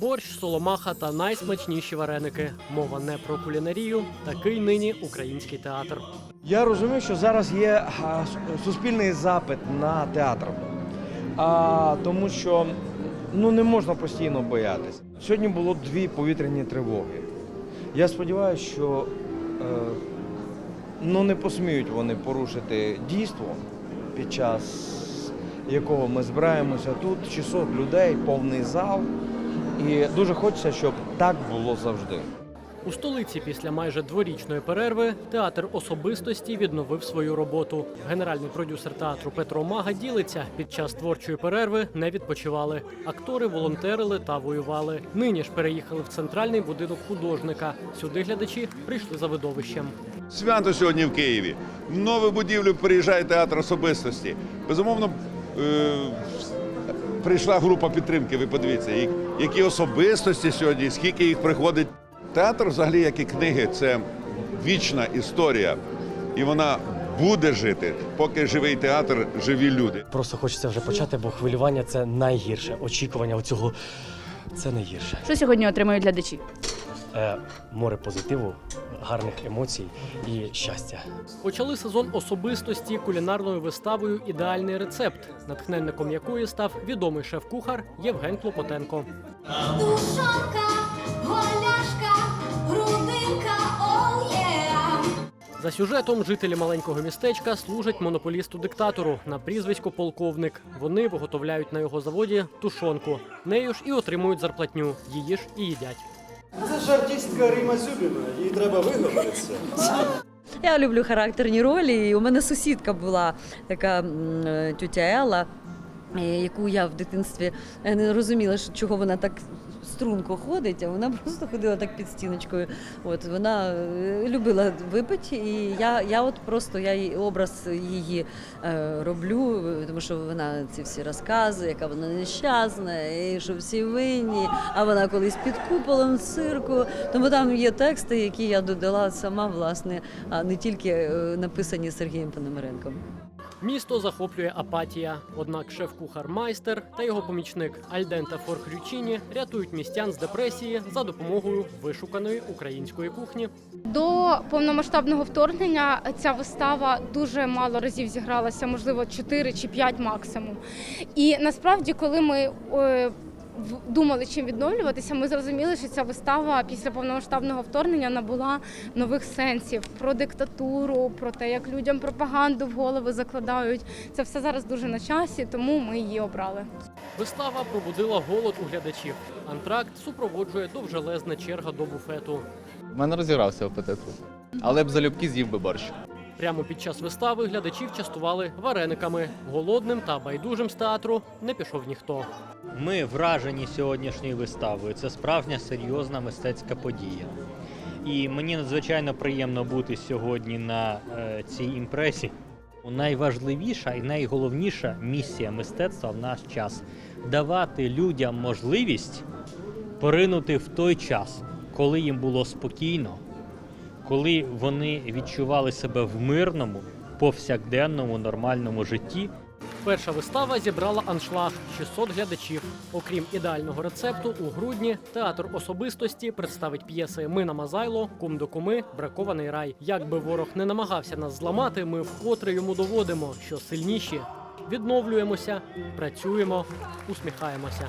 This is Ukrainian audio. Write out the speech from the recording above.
Борщ, соломаха та найсмачніші вареники. Мова не про кулінарію. Такий нині український театр. Я розумію, що зараз є суспільний запит на театр. А, тому що ну, не можна постійно боятися. Сьогодні було дві повітряні тривоги. Я сподіваюся, що е, ну, не посміють вони порушити дійство, під час якого ми збираємося тут. 600 людей, повний зал. І дуже хочеться, щоб так було завжди. У столиці після майже дворічної перерви театр особистості відновив свою роботу. Генеральний продюсер театру Петро Мага ділиться під час творчої перерви не відпочивали. Актори волонтерили та воювали. Нині ж переїхали в центральний будинок художника. Сюди глядачі прийшли за видовищем. Свято сьогодні в Києві. В нову будівлю переїжджає театр особистості. Безумовно, е, прийшла група підтримки. Ви подивіться, які особистості сьогодні, скільки їх приходить. Театр, взагалі, як і книги, це вічна історія, і вона буде жити, поки живий театр, живі люди. Просто хочеться вже почати, бо хвилювання це найгірше. Очікування оцього це найгірше. Що сьогодні отримають глядачі? Е, море позитиву, гарних емоцій і щастя. Почали сезон особистості кулінарною виставою Ідеальний рецепт, натхненником якої став відомий шеф-кухар Євген Клопотенко. Душонка, голяшка, грудинка, оу є. За сюжетом жителі маленького містечка служать монополісту-диктатору на прізвисько полковник. Вони виготовляють на його заводі тушонку. Нею ж і отримують зарплатню. Її ж і їдять. Це ж артистка Рима Зюбіна, їй треба виговоритися. Я люблю характерні ролі. І у мене сусідка була така е, тютя Елла, е, яку я в дитинстві е, не розуміла, чого вона так. Струнко ходить, а вона просто ходила так під стіночкою. От вона е, любила випити, і я, я от просто я їй образ її е, роблю, тому що вона ці всі розкази, яка вона нещасна, і що всі винні, а вона колись під куполом цирку. Тому там є тексти, які я додала сама, власне, а не тільки е, написані Сергієм Пономаренком. Місто захоплює апатія. Однак шеф-кухар майстер та його помічник Альдента Форхрючіні рятують містян з депресії за допомогою вишуканої української кухні. До повномасштабного вторгнення ця вистава дуже мало разів зігралася, можливо, 4 чи 5 максимум. І насправді, коли ми е, думали, чим відновлюватися, ми зрозуміли, що ця вистава після повномасштабного вторгнення набула нових сенсів про диктатуру, про те, як людям пропаганду в голови закладають. Це все зараз дуже на часі, тому ми її обрали. Вистава пробудила голод у глядачів. Антракт супроводжує довжелезна черга до буфету. У мене розігрався апетит. Але б залюбки з'їв би борщ. Прямо під час вистави глядачів частували варениками. Голодним та байдужим з театру не пішов ніхто. Ми вражені сьогоднішньою виставою. Це справжня серйозна мистецька подія. І мені надзвичайно приємно бути сьогодні на е, цій імпресі. Найважливіша і найголовніша місія мистецтва в наш час давати людям можливість поринути в той час, коли їм було спокійно, коли вони відчували себе в мирному, повсякденному, нормальному житті, Перша вистава зібрала аншлаг 600 глядачів. Окрім ідеального рецепту, у грудні театр особистості представить п'єси Мина Мазайло, Кум до куми, Бракований рай. Як би ворог не намагався нас зламати, ми вкотре йому доводимо, що сильніші. Відновлюємося, працюємо, усміхаємося.